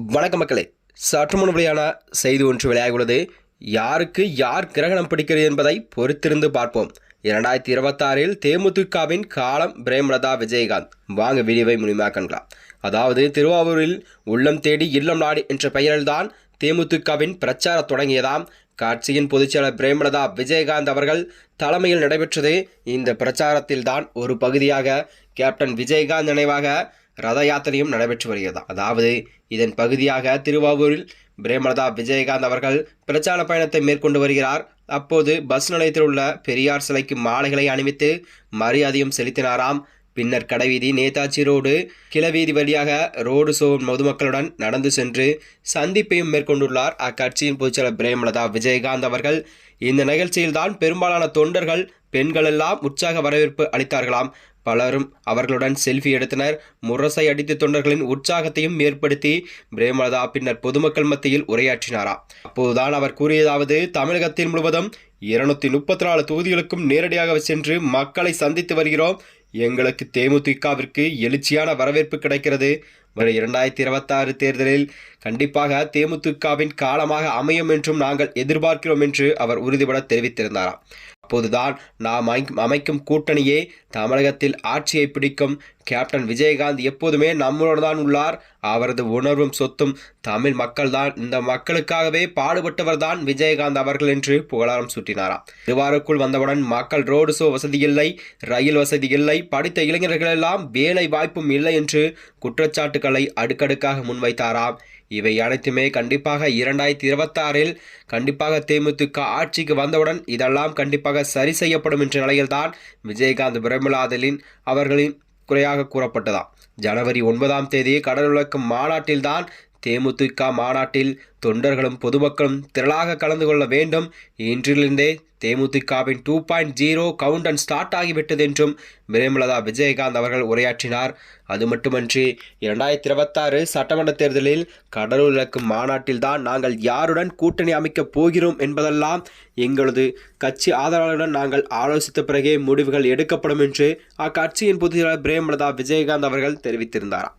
வணக்க மக்களே. சற்று முன் வெளியான செய்தி ஒன்று வெளியாகியுள்ளது. யாருக்கு யார் கிரகணம் பிடிக்கிறது என்பதை பொறுத்திருந்து பார்ப்போம். இரண்டாயிரத்தி இருபத்தாறில் தேமுதிகவின் காலம் பிரேமலதா விஜயகாந்த். வாங்க வீடியோவை முழுமையாக அதாவது திருவாரூரில் உள்ளம் தேடி இல்லம் நாடு என்ற பெயரில்தான் தேமுதிகவின் பிரச்சாரம் தொடங்கியதாம். கட்சியின் பொதுச்செயலர் பிரேமலதா விஜயகாந்த் அவர்கள் தலைமையில் நடைபெற்றது. இந்த பிரச்சாரத்தில்தான் ஒரு பகுதியாக கேப்டன் விஜயகாந்த் நினைவாக ரத யாத்திரையும் நடைபெற்று வருகிறது. அதாவது இதன் பகுதியாக திருவாரூரில் பிரேமலதா விஜயகாந்த் அவர்கள் பிரச்சார பயணத்தை மேற்கொண்டு வருகிறார். அப்போது பஸ் நிலையத்தில் உள்ள பெரியார் சிலைக்கு மாலைகளை அணிவித்து மரியாதையும் செலுத்தினாராம். பின்னர் கடைவீதி நேதாஜி ரோடு கிளவீதி வழியாக ரோடு சோ பொதுமக்களுடன் நடந்து சென்று சந்திப்பையும் மேற்கொண்டுள்ளார். அக்கட்சியின் பொதுச்செயலர் பிரேமலதா விஜயகாந்த் அவர்கள். இந்த நிகழ்ச்சியில்தான் பெரும்பாலான தொண்டர்கள் பெண்கள் எல்லாம் உற்சாக வரவேற்பு அளித்தார்களாம். பலரும் அவர்களுடன் செல்ஃபி எடுத்தனர். முரசை அடித்த தொண்டர்களின் உற்சாகத்தையும் ஏற்படுத்தி பிரேமலதா பின்னர் பொதுமக்கள் மத்தியில் உரையாற்றினாரா. அப்போதுதான் அவர் கூறியதாவது தமிழகத்தில் முழுவதும் இருநூத்தி முப்பத்தி நாலு தொகுதிகளுக்கும் நேரடியாக சென்று மக்களை சந்தித்து வருகிறோம். எங்களுக்கு தேமுதிகவிற்கு எழுச்சியான வரவேற்பு கிடைக்கிறது. வரும் இரண்டாயிரத்தி இருபத்தாறு தேர்தலில் கண்டிப்பாக தேமுதிகவின் காலமாக அமையும் என்றும் நாங்கள் எதிர்பார்க்கிறோம் என்று அவர் உறுதிபட தெரிவித்திருந்தாராம். அப்போதுதான் நாம் அமைக்கும்- அமைக்கும் கூட்டணியே தமிழகத்தில் ஆட்சியை பிடிக்கும். கேப்டன் விஜயகாந்த் எப்போதுமே நம்மளோடு தான் உள்ளார். அவரது உணர்வும் சொத்தும் தமிழ் மக்கள்தான். இந்த மக்களுக்காகவே பாடுபட்டவர் தான் விஜயகாந்த் அவர்கள் என்று புகழாரம் சூட்டினாராம். திருவாரூருக்குள் வந்தவுடன் மக்கள் ரோடு ஷோ வசதி இல்லை ரயில் வசதி இல்லை படித்த இளைஞர்கள் எல்லாம் வேலை வாய்ப்பும் இல்லை என்று குற்றச்சாட்டு கருத்துக்களை அடுக்கடுக்காக முன்வைத்தாராம். இவை அனைத்துமே கண்டிப்பாக இரண்டாயிரத்தி இருபத்தாறில் கண்டிப்பாக தேமுதிக ஆட்சிக்கு வந்தவுடன் இதெல்லாம் கண்டிப்பாக சரி செய்யப்படும் என்ற நிலையில்தான் விஜயகாந்த் பிரேமலாதலின் அவர்களின் குறையாக கூறப்பட்டதாம். ஜனவரி ஒன்பதாம் தேதி கடலுலக்கும் மாநாட்டில்தான் தேமுதிக மாநாட்டில் தொண்டர்களும் பொதுமக்களும் திரளாக கலந்து கொள்ள வேண்டும். இன்றிலிருந்தே தேமுதிகவின் two point zero countdown start ஆகிவிட்டது என்றும் பிரேமலதா விஜயகாந்த் அவர்கள் உரையாற்றினார். அது மட்டுமன்றி இரண்டாயிரத்தி இருபத்தாறு சட்டமன்ற தேர்தலில் கடலூர் இலக்கும் மாநாட்டில்தான் நாங்கள் யாருடன் கூட்டணி அமைக்கப் போகிறோம் என்பதெல்லாம் எங்களது கட்சி ஆதரவாளருடன் நாங்கள் ஆலோசித்த பிறகே முடிவுகள் எடுக்கப்படும் என்று அக்கட்சியின் பொதுச் பிரேமலதா விஜயகாந்த் அவர்கள் தெரிவித்திருந்தாராம்.